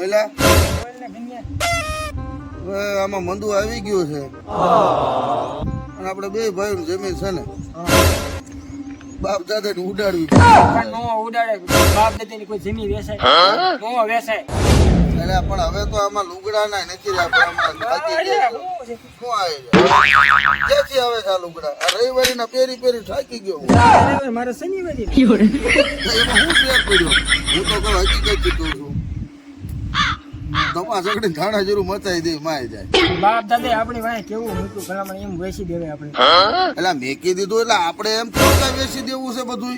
ને આમાં મંદુ આવી ગયું છે. અને આપણે બે ભાઈ જમીન છે ને બાપ દાદા ને ઉડાડવી પણ નો ઉડાડે. બાપ દાદાની કોઈ જમીન વેસાય નો વેસાય એટલે પણ હવે તો આમાં લુગડા ના નથી ક્યાંથી આવે છે આ લુગડા? આ રવિવારી ના પેરી પેરી થાકી ગયો મારે શનિવારી. એમાં હું તો હકીકત કીધું છું. તમારા સગડી ધાણા જરૂર મચાઈ દે માય જાય. બાપ દાદા આપણી વાય કેવું મૂક્યું ભલામણ એમ વેચી દેવાય આપણે. એટલે મેકી દીધું એટલે આપણે એમ થોડું વેચી દેવું છે બધું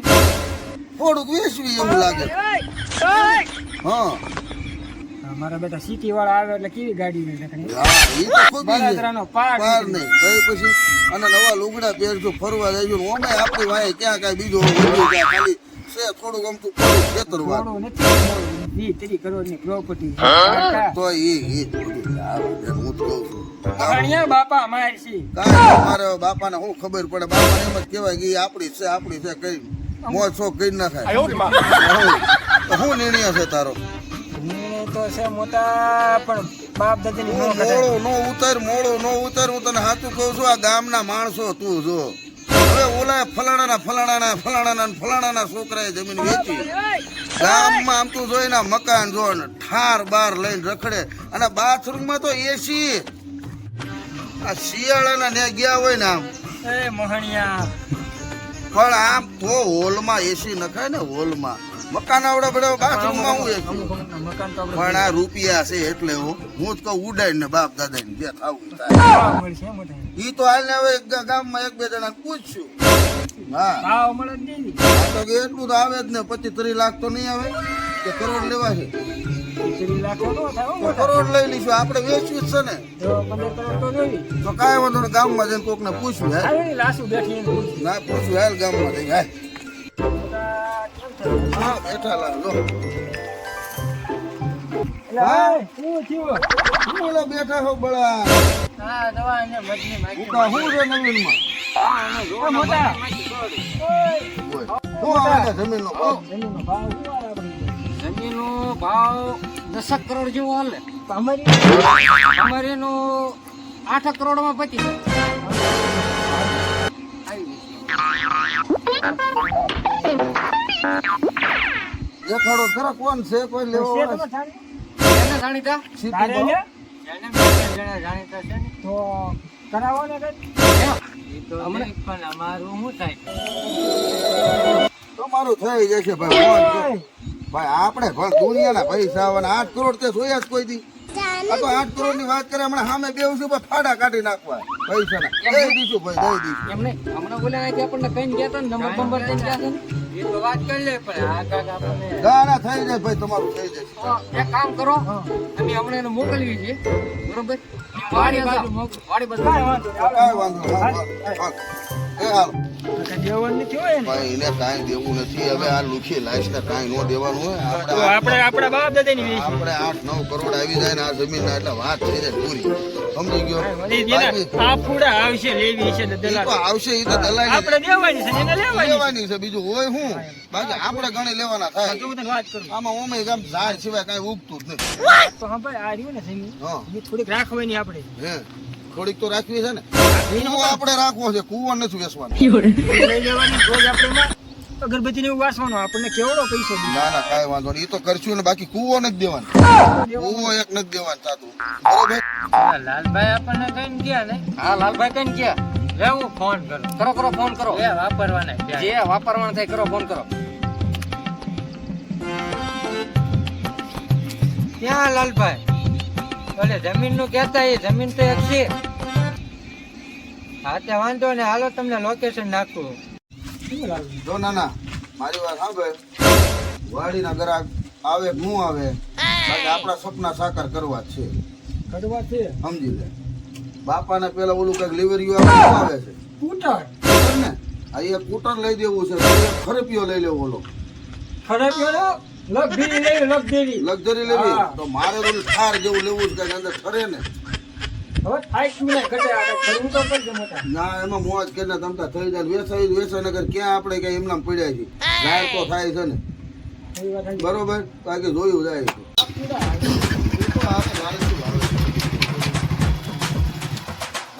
થોડુંક વેચવી એવું લાગે. હા. મારા બેટા સિટી વાળા આવે એટલે કેવી ગાડી ને પાર નહીં. પછી અને નવા લુગડા પહેરજો ફરવા જજો. ને ઓમે આપણી વાંહે ક્યાં કાંઈ બીજો ખાલી છે થોડુંક આમ. નથી પ્રોપર્ટી તો હું તો કહું છું. બાપા છે. કાંઈ મારે બાપાને શું ખબર પડે? બાપાને એમ જ કહેવાય કે આપણી છે આપણી છે કઈ. મોજ શોખ કરી નાખાય શું નિર્ણય છે તારો? નિર્ણય તો છે મોટા પણ બાપ દાદાની નો. મોળો નો ઉતર મોળો નો ઉતર હું તને સાચું કહું છું આ ગામના માણસો તું જો. હવે ઓલા ફલાણાના ફલાણાના ફલાણાના ને ફલાણાના છોકરાએ જમીન વેચી. ગામમાં આમ તું જોઈ ના મકાન જો ઠાર બાર લઈને રખડે. અને બાથરૂમમાં તો એસી આ શિયાળાના ને ગયા હોય ને આમ. એ મોહણિયા. પણ આમ તો હોલમાં એસી નખાય ને હોલમાં. મકાન આવડે બધા બાથરૂમમાં હું એસી પણ આ રૂપિયા છે એટલે હું હું જ કહું ઉડાય ને બાપ દાદા ને જે થાવું ઈ તો હાલ ને હવે ગામમાં એક બે જણા પૂછશું હા. તો કે એટલું તો આવે જ ને પચીસ ત્રીસ લાખ તો નહીં આવે. કે કરોડ લેવા છે. નો હો કરોડ લઈ લઈશું આપણે વેચવું જ છે ને. તો કાંઈ વાંધો નહીં ગામમાં જઈને કોકને પૂછ્યું હે. ના પૂછ્યું હાલ ગામમાં જઈને હાલ? હા બેઠા લાલ લો. હા, શું થયું? હું ઓલા બેઠા છો બળા? હા, દવા એને મજની માગી. ઉકા હું છે નવીનમાં એ મોટા. શું જમીનનો ભાવ જમીનનો ભાવ શું આવે આપણે? જમીનનો ભાવ દસક કરોડ જેવો હાલે તો અમારી અમારે એનો આઠ કરોડમાં પતી દેખાડો ખરા કોણ છે કોઈ લેવા તમારે? એને જાણીતા જણા જાણીતા છે ને? તો કરાવો ને કંઈક. હમણાં. પણ અમારું શું થાય? તમારું થઈ જશે ભાઈ ભાઈ આપણે પણ દુનિયાના પૈસા આવે આઠ કરોડ તે જોયા જ કોઈ દી. આ તો આઠ કરોડની વાત કરે હમણાં સામે બેવું છું ભાઈ ફાડા કાઢી નાખવા. પૈસા ના દઈ દઈશું ભાઈ દઈ દઈશું. એમને હમણાં બોલ્યા નથી આપણને કઈ ગયા હતા નંબર બંબર કઈ ગયા હતા ને તો વાત કરી લે પણ આ કાક આપણને ના થઈ જાય ભાઈ તમારું થઈ જશે એક કામ કરો અમે હમણાં એને મોકલવી છે બરોબર? વાડી બાજુ વાડી બાજુ કાંઈ વાંધો કાંઈ વાંધો નહીં. હાલ, હાલ. એ હાલ. કાંઈ દેવાનું નથી હોય ને. ભાઈ એને કાંઈ દેવું નથી. હવે આ લુખી લાઈશ ને કાંઈ નો દેવાનું હોય. આપણે આપણે આપણા બાપ દાદાની વેચી. આપણે આઠ નવ કરોડ આવી જાય ને આ જમીન એટલે વાત થઈ જાય પૂરી. સમજી ગયો. આ ફૂડા આવશે લેવી છે આવશે ઈ તો દલાલી. આપણે દેવાની છે એને લેવાની છે. લેવાની છે બીજું હોય હું? બાકી આપણે ગણે લેવાના થાય. તો તને વાત કરું. આમાં ઓમે ગામ ઝાડ સિવાય કાંઈ ઉગતું જ નથી. તો હા ભાઈ આ રહ્યું ને જમીન. એ થોડીક રાખવાની આપણે. હે થોડીક તો રાખવી છે ને. કૂવો આપણે રાખવો છે કૂવો નથી વેચવાનો. લઈ લેવાની આપણે એમાં અગરબત્તી ને એવું વાસવાનું આપણને કેવડો પૈસો ના ના કાંઈ વાંધો નહીં. એ તો કરશું ને બાકી કૂવો નથી દેવાનો. કૂવો એક નથી દેવાનો તાતું. બરોબર? લાલભાઈ આપણને કઈ ગયા ને? હા લાલભાઈ કઈ ગયા. લે હું ફોન કરું. કરો કરો ફોન કરો. એ વાપરવાના જે વાપરવાના થાય કરો ફોન કરો. ક્યાં લાલભાઈ? ભલે જમીનનું કેતા એ જમીન તો એક છે. હા તે વાંધો ને હાલો તમને લોકેશન નાખું? જો ના ના મારી વાત સાંભળ? વાડીના ગ્રાહક આવે કે નું આવે? આપણા સપના સાકાર કરવા છે. કરવા છે? સમજી લે. બાપાને પેલા ઓલું કંઈક લીવરીઓ આવે છે. ખબર ને? આ કૂટર લઈ દેવું છે ખરેપીઓ લઈ લેવો ઓલો. ખરેપીઓ લગભીરી લઈ લક્ઝરી. લેવી? તો મારે ઓલું થાર જેવું લેવું છે અંદર ખરે ને. હવે થાય શું ને ઘટે આ કરવું તો પડશે મોટા ના એમાં મોજ કરીને તમતા થઈ જાય વેસાઈ વેસાઈ નગર ક્યાં આપણે કઈ એમના પડ્યા છે જાહેર તો થાય છે ને. એ વાત સાચી. જોયું જાય?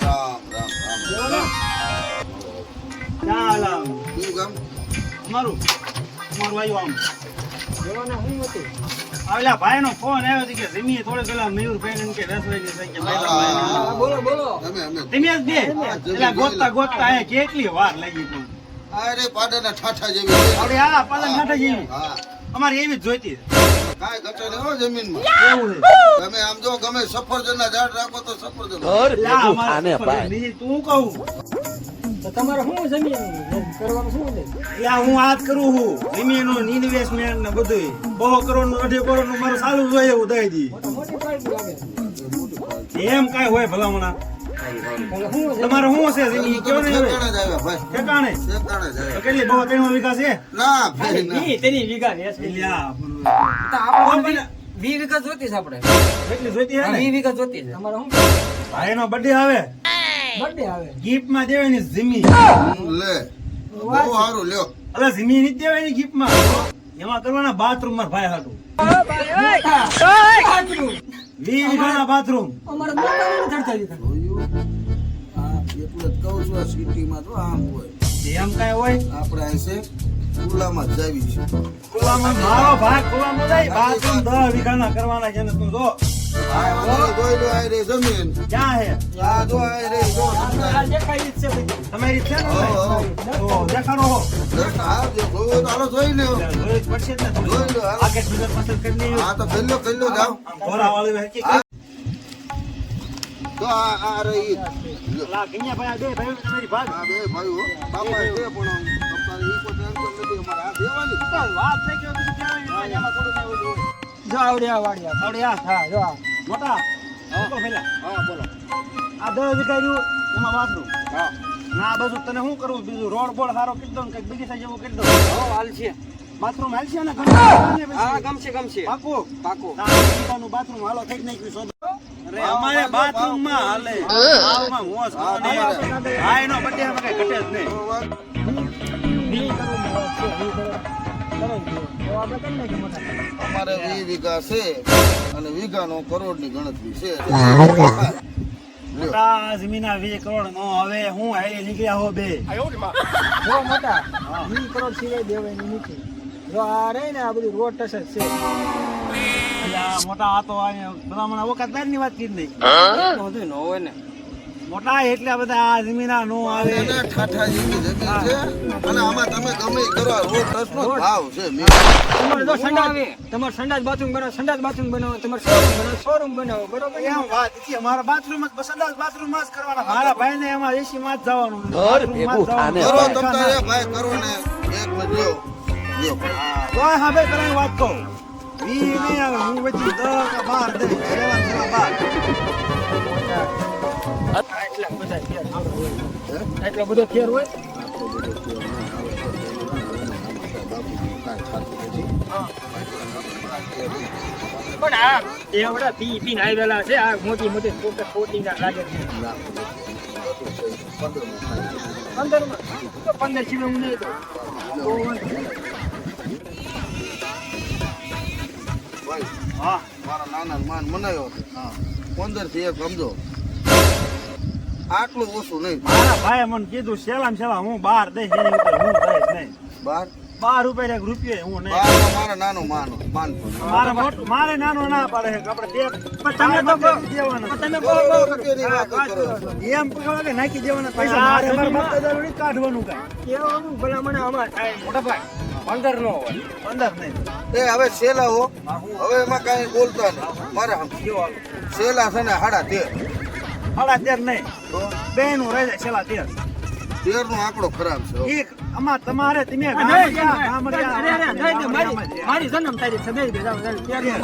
રામ રામ રામ. શું ગામ અમારું. અમારું આવ્યું આમ. જોવાના હું હતું આવેલા ભાઈનો ફોન આવ્યો કે જમીએ થોડે પેલા કે હા, ભાઈ બોલો બોલો. જ બે. એટલે ગોતતા ગોતતા આયા કેટલી વાર લાગી પણ અરે પાડાના ઠાઠા જેવી છે. આપણે આ જેવી. અમારે એવી જ જોઈતી કાંઈ ઘટે નહીં હો જમીનમાં. એવું તમે આમ જો ગમે સફરજનના ઝાડ રાખો તો સફરજન તું કહું. તો તમારે શું જમીન કરવાનું શું છે? એટલે હું આજ કરું છું. જમીનનું ઇન્વેસ્ટમેન્ટ ને બધું બહુ કરોડનું અઢી કરોડનું મારું સારું જ હોય એવું દઈ દી. તો મોટી પાર્ટી લાગે. એમ કાંઈ હોય ભલામણા? શું છે તમારે શું છે જમીન? કયો નહીં ઠેકાણે ભાઈ. કેટલી બહુ ત્રણ વીઘા છે? ના ભાઈ ઈ તેની વીઘા આપણે વી વિગત જોતી છે આપણે. એટલી જોતી હે વી વિગત જોતી છે. તમારે શું ભાઈનો બર્થડે આવે. બર્થડે આવે. દેવાની ઝીમી. લે બહુ સારું લ્યો. અલા ઝીમી નથી દેવાની ગિફ્ટમાં એમાં કરવાના બાથરૂમમાં ભાઈ હાટું. વી વીઘાના બાથરૂમ અમારે મોટા ચડતા દીધા હા જ કહું છું આ સિટીમાં તો આમ હોય. એમ કાંઈ હોય. આપણે અહીં છે ખુલ્લામાં જાવી છે. ખુલ્લામાં મારો ભાગ ખુલ્લામાં જાય. બાથરૂમ દસ વીઘાના કરવાના છે ને તું જો. જમીન ક્યાં હે આ જો આ રે જો જ છે. તમારી છે ને. તો દેખાડો હો હા જો જોવો જોઈ લ્યો જોઈ પડશે ને જોઈ લો, હાલો. આગળ બીજા પાછળ કરી હા તો પેલો પેલો જાઓ આમ ઘોડાવાળી હરકી તો આ આ રહી લા ગણ્યા ભાઈ આ બે ભાઈઓ તમારી ભાગ આ બે ભાઈઓ બાપા છે પણ પપ્પાને ઈ કોઈ ટેન્શન નથી અમારે આ દેવાની વાત થઈ ગઈ પછી કહેવાય એમાં થોડું કઈ ઓલું હોય. જો આવડ્યા વાળ્યા આવડે હા જો. મોટા મૂકો પેલા હા બોલો. આ દસ વીઘા એમાં બાથરૂમ હા. ના બાજુ તને શું કરવું? બીજું રોડ બોડ સારો કરી દો ને કંઈક બીજી સાઈડ જેવું કરી દો હો હાલ છે. બાથરૂમ હાલશે ને ગમે હા ગમશે ગમશે. પાકું? પાકું. તારું બાથરૂમ હાલો થઈ નાખ્યું સોદો. અરે અમારે બાથરૂમમાં હાલે. હા, કઈ ઘટે જ નહીં. વી વી. અમારે વી વીઘા છે અને વીઘાનો કરોડની ગણતરી છે. મોટા જમીના વીસ કરોડ નો હવે હું હાલી નીકળ્યા હો બે. જો મોટા વી કરોડ સિવાય દેવાય નથી. જો આ રહી ને આ બધી રોડ ટચ જ છે. મોટા આ તો આ ભલામણ વખતની વાત કીધી નહીં બધું ન હોય ને. મોટા એટલે બધા આ જમીના નો આવે. એને ઠાઠા જેવી જમીન છે. અને આમાં તમે ગમે કરો રોડ ટચનો ભાવ છે મેં તમારે જો સંડાસ આવે. તમારે સંડાસ બાથરૂમ બનાવો સંડાસ બાથરૂમ બનાવો તમારે શોરૂમ બનાવો શોરૂમ બનાવો બરોબર એમ વાત છે મારા બાથરૂમ જ સંડાસ બાથરૂમમાં જ કરવાના મારા ભાઈ ને એમાં એસી માં જ જવાનું. ઘર ભેગું થાને. કરો તમ ભાઈ કરો ને એક મિનિટ જો હા. હા ભાઈ કરાય વાત કહું વી ને હું વચ્ચે 10 કે બાર દે સેવા સેવા બાર એટલા બધા ફેર હોય? પણ આ એવડા પી પી આવેલા છે. આ મોટી મોટી ફોટો ફોટી ના લાગે છે. પંદરમાં પંદર સિવાય હું નહીં હા. મારા નાના માન મનાયો. હા. પંદરથી એક સમજો. આટલું ઓછું નહીં. મારા ભાઈએ મને કીધું સેલામ સેલા હું બાર દઈશ એની ઉપર હું દઈશ નહીં. બાર? બાર રૂપિયા એક રૂપિયો હું નહીં બારમાં મારા નાનો માનો માન મારે મોટું મારે નાનો ના પાડે છે આપણે બે તમે તો દેવાના. તમે બહુ બહુ કરો. કરો એમ કહો કે નાખી દેવાના પૈસા મારે મારા મત જરૂરી કાઢવાનું કાંઈ. કેવાનું? ભલા મને અમાર થાય મોટા ભાઈ પંદર નો હોય. પંદર નહીં. એ હવે સેલા હો. હવે એમાં કાંઈ બોલતા નહીં. મારે સેલા છે ને હાડા તેર. સાડા તેર નહીં. બે નું રહી જાય છેલ્લા તેર. તેર નો આંકડો ખરાબ છે એક આમાં તમારે તમે મારી જન્મ તારીખ છે બે.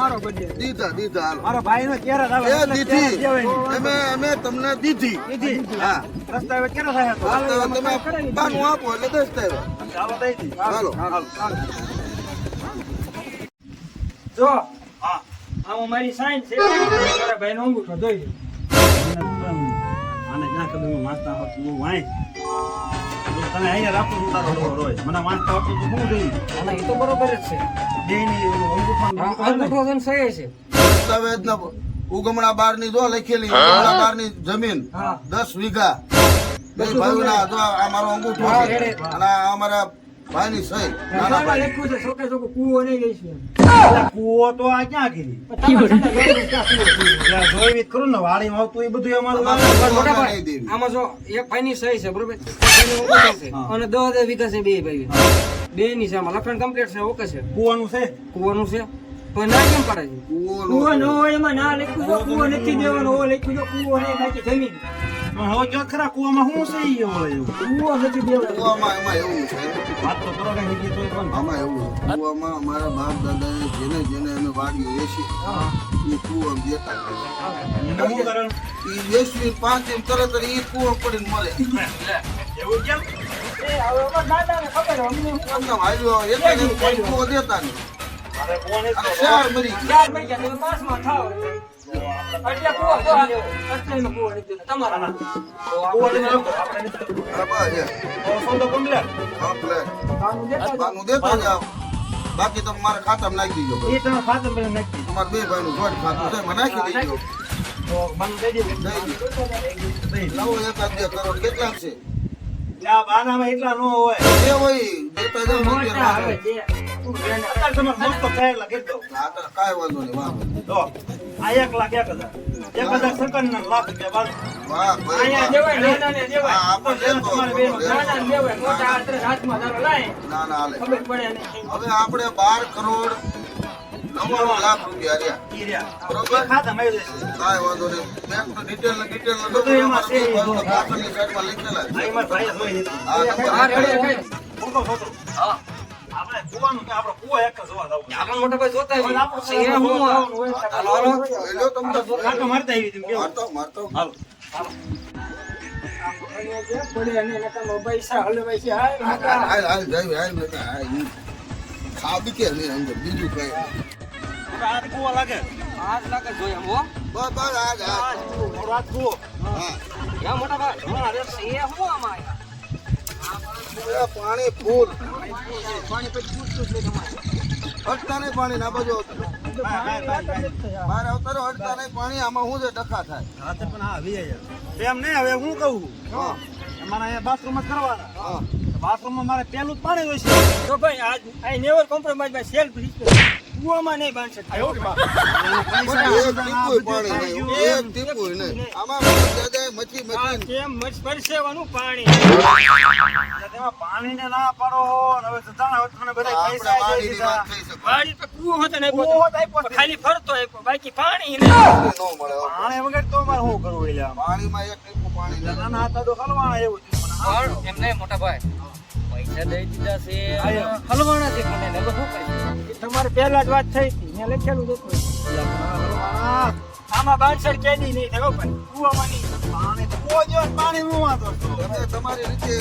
મારો બર્થડે. દીધા દીધા હાલો. મારો ભાઈ નો ક્યારે આવે એ દીધી. અમે અમે તમને દીધી. દીધી. હા. રસ્તા હવે ક્યારે થાય તો? તો તમે બાનું આપો એટલે દસ થાય. ચાલો દઈ દી. હાલો. જો હા આમાં મારી સાઈન છે મારા ભાઈનો અંગૂઠો જોઈ ના ખબર હું વાંચતા હોત હું વાંચ તને અહીંયા રાખું છું તારો રોય. મને વાંચતા આવતું તો શું થઈ? ના, એ તો બરોબર જ છે. બેયની ઓલું અંગૂઠાનું અંગૂઠો છે સહી છે. દસ્તાવેજના ઉગમણા બારની જો લખેલી ઉગમણા બારની જમીન દસ વીઘા. જો આ મારો અંગૂઠો છે અને આ અમારા સહી. નાના લખ્યું છે કૂવો નહીં કૂવો તો આ ક્યાં કીધી? ને આવતું એ બધું અમારું. પણ મોટા ભાઈ આમાં જો એક ભાઈની સહી છે બરોબર. અને દસ વીઘા છે બે ભાઈ બે ની છે લખણ કમ્પ્લીટ છે ઓકે છે. કૂવાનું છે? કુવાનું છે. તો ના કેમ પડે છે? કૂવો કૂવો ન હોય એમાં ના લખ્યું છે કૂવો નથી દેવાનો. ઓ લખ્યું છે કૂવો નહીં બાકી જમીન. હવે જો ખરા કૂવામાં શું છે હવે એવું? કૂવો નથી દેવાનો. કૂવામાં એમાં એવું છે. આમાં એવું છે અમારા બાપ દાદાએ જેને જેને અમે વાડીઓ વેચી એ કૂવો દેતા? એ વેચવી પાંચ એમ તરત એ કૂવો પડીને મળે એવું કેમ? દેતા નહીં. મારે ચાર મરી ગયા પાંચમાં થાવ તો બાકી તમે મારા ખાતામાં નાખી દીજો એ તમે ખાતર પેલા નાખી તમારા બે ભાઈનું જોઈન્ટ ખાતું છે મને નાખી દેજો તો કેટલા છે બાનામાં એટલા ન હોય એ હોય દેતા જાઓ ને મોટા અત્યારે હવે જે. અત્યારે તમે દોસ્તો કહેલા કીધું હા, તો કાંઈ વાંધો નહીં વાહ તો આ એક લાખ એક હજાર એક હજાર સેકન્ડ ના લાખ રૂપિયા બાજુ અહીંયા વાહ. દેવાય નાનાને દેવાય આપણે તમારે બે લેતો. નાનાને દેવાય મોટા હાથરે હાથમાં ધારો લાય ના ના હાલે ખબર પડે હવે આપણે બાર કરોડ નવ્વાણું લાખ રૂપિયા રહ્યા બરોબર. એ ખાતામાં આવી કાંઈ વાંધો નહીં બેંકનો ડિટેલ ડિટેલ બધું એમાં છે. પાછળની સાઈડમાં લખેલા છે. એમાં ભાઈએ જોઈ લીધું. હા રેડી રેડી. હું કહું છું. આપણે કૂવાનું કે આપણે ખાબી કે નહીં અંદર બીજું કઈ. આજ કૂવો લાગે. આજ લાગે જોઈએ એમ, હો. બસ બસ આજ આજ. રાત આ કૂવો. હા. મોટા ભાઈ હા, અરે સે એ હું આમાં પાણી ફૂલ. પાણી નહીં નહીં પાણી ના બાજુ આવતું. Bye, bye, bye, bye. બહાર આવતા રહો અડતા નહીં પાણી આમાં શું છે? ડખા થાય. પણ આવી એમ નહીં, હવે હું કહું? હા. અહીંયા બાથરૂમ જ કરવાના. હા. બાથરૂમમાં મારે પેલું જ પાણી હોય છે. તો ભાઈ આજ આઈ નેવર કોમ્પ્રોમાઇઝમાં સેલ્ફ રિસ્પેક્ટ કૂવામાં નહીં બાંધ શકતા. એવું કે બા? પણ એક ટીપુય પાણી નહીં. એક ટીપુય નહીં. આમાં મચ્છી દાદાએ મચી કેમ પરસેવાનું પાણી? તેમાં પાણીને ના પાડો ને હવે સજાણા વચમાં બધા પૈસા આપી દીધા. વાત થઈ શકે. પાણી તો કૂવો હતો ને કૂવો હોત આપ્યો ખાલી ફરતો આપ્યો. બાકી પાણી નહીં ન મળે પાણી વગર તો અમારે શું કરવું એટલે પાણીમાં એક ટીપું પાણી એટલે નહીં. હતા તો હલવાના એવું પણ મોટા ભાઈ. પૈસા દઈ દીધા છે. આયા. છે મને શું કરીશું? તમારે પહેલા જ વાત થઈ હતી. મેં લખેલું જ હતું. આમાં બાંધછડ કેદી નહીં થયો ભાઈ કૂવામાં નહીં પાણી તો કૂવો પાણી હું વાંધો તમે તમારી રીતે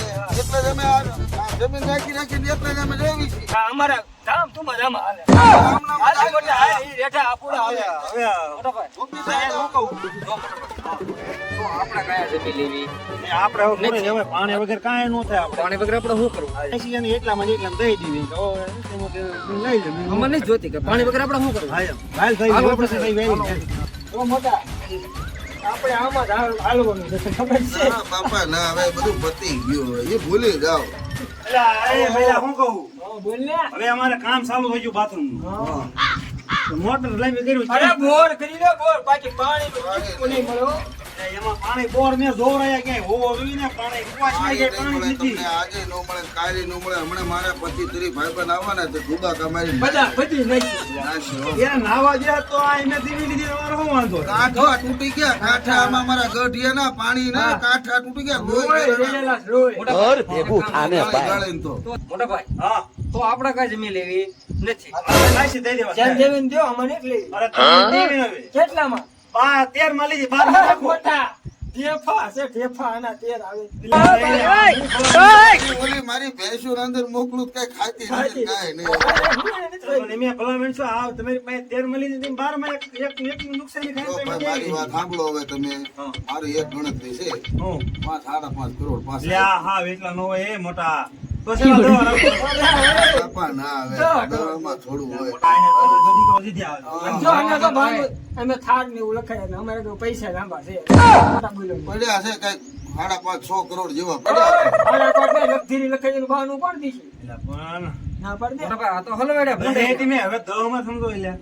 એટલે જ અમે આ આ જમીન રાખી રાખીને એટલે જ અમે રહેવી અમારા ધામ તું આમાં હાલે. હાલે બધા હાલે રેઠા આપુડા હાલે. હવે મોટા ભાઈ હું કહું આપણે કયા જમીન લેવી? એ આપણે હવે પાણી વગર કાંઈ ન થાય પાણી વગર આપણે શું કરવું? એટલામાં એટલામાં દઈ દીધી. લઈ લે અમને નહીં જોતી કે પાણી વગર આપણે શું કરવું. હાલ ભાઈ આપણે મોટા આપણે આમાં જ હાલવાનું છે ખબર છે? બાપા ના હવે બધું પતી ગયું એ ભૂલી જાઓ. અલા, એ ભઈલા હું કહું? હા, હવે અમારે કામ ચાલુ થઈ ગયું બાથરૂમ મોટર લઈને કર્યું. અરે બોર કરી લે બોર. બાકી પાણી તો ટીપું નહીં મળે હો. એમાં પાણી બોર ને જોર ક્યાંય હોવો જોઈએ ને પાણી કુવા સિવાય પાણી પાણી નથી આજે ન મળે કાલે ન મળે હમણાં મારા પતિ તરી ભાઈબંધ આવવાના છે ડૂબા કમાઈ બધા બધી નહીં નાશી નાવા ગયા તો આ એને ધીમી ધીમી તમારે શું વાંધો કાંઠા તૂટી ગયા કાંઠા આમાં મારા ગઢિયાના પાણી ના કાઠા તૂટી ગયા તો આપડે મોટા ભાઈ હા તો આપણે કઈ જમી લેવી નથી આપણે દઈ દેવા જેમ દેવીને દ્યો, અમને એક અરે તમે દેવી હવે કેટલામાં બા તેરમાં લીધી બારમાં રાખો મોટા. છે ઢેફા આના તેર આવે. ઓલી મારી ભેંસું અંદર મોકલું કઈ ખાતી નથી કાંઈ નહીં પણ ભલામણ શું આ તમારી પાસે તેર મળી જતી બાર બારમાં એક નુકસાની ભાઈ મારી વાત સાંભળો હવે તમે. મારી એક ગણતરી છે. હું. પાંચ સાડા પાંચ કરોડ પાસે લ્યા હા એટલા નો હોય એ મોટા. બાપા ના આવે દવામાં થોડું હોય. જો અમે તો ભાંગો અમે થાળ ને એવું લખાય ને અમારે તો પૈસા લાંબા છે. પડ્યા છે કંઈક સાડા પાંચ સો કરોડ જેવા પડ્યા લખાઈ ભાવનું કોણ દીશે. પણ. ના પડ આ તો હલવાડ્યા હવે દવામાં સમજો લ્યા.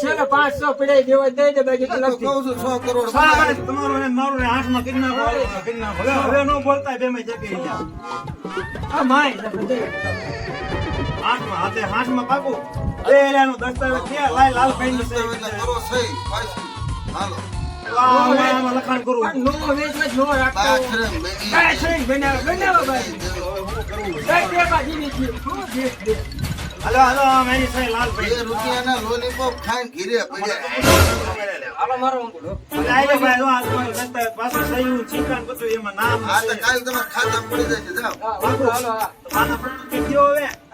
છે પાંચસો પીડાઈ દેવા દઈ દે બાકી તો કહું છું છ કરોડ હા, મળે. બસ તમારું ને મારું ને હાથમાં કરી નાખો, કરી નાખો. હવે નો બોલતા બે માં જકે આ માય હાથમાં હાથે હાથમાં પાકું. એ એલાનું દસ્તાવેજ છે લાય લાલ ભાઈ દસ્તાવેજ કરો સહી પાછી હાલો. લખાણ કરું. નો વેચ રાખતો. ભાઈ. બાજી દે દે હાલો હાલો આમ સાઈ સહી લાલ બે ભાઈ રૂપિયાના લોલીપોપ ખાઈને ઘીરે પડ્યા. હાલો મારો અંગૂઠો. ભાઈ જો આ તમારું પાછું સહી નું બધું એમાં નામ આ તો છે. કાલ તમારા ખાતામાં પડી જશે જાઓ. હા હાલો હા. પાના પર હવે.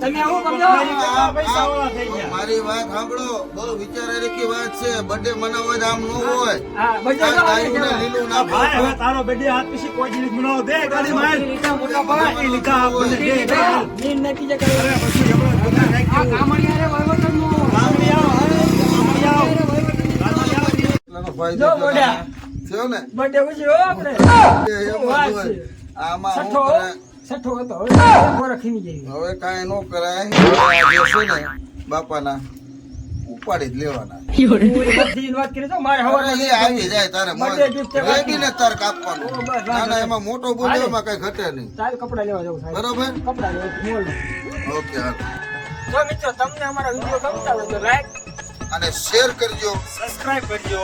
તમે આવું કરજો મારી વાત સાંભળો. બહુ વિચારેલી વાત છે. બર્થડે મનાવવો જ આમ ન હોય. હા લીલું ના ભાઈ હવે તારો હાથ પીછી કોઈ દે ગાડી મોટા ભાઈ. દે કરે. પછી હમણાં આ કામણિયા રે નું જો થયો થયો ને? બર્થડે આપણે. આમાં છઠ્ઠો હતો. હવે કાંઈ ન કરાય. છે ને બાપાના ઉપાડી જ લેવાના. ઓલી બધી વાત કરી તો મારે હવે હવારે એ આવી જાય તારે બાકી. તાર કાપવાનું. ના ના એમાં મોટો બોલ્યો એમાં કઈ ઘટે નહીં. કપડા લેવા જવું બરોબર? કપડા ઓકે હાલો. મિત્રો તમને અમારા વીડિયો ગમતા હોય તો લાઈક અને શેર કરજો. સબસ્ક્રાઇબ કરજો.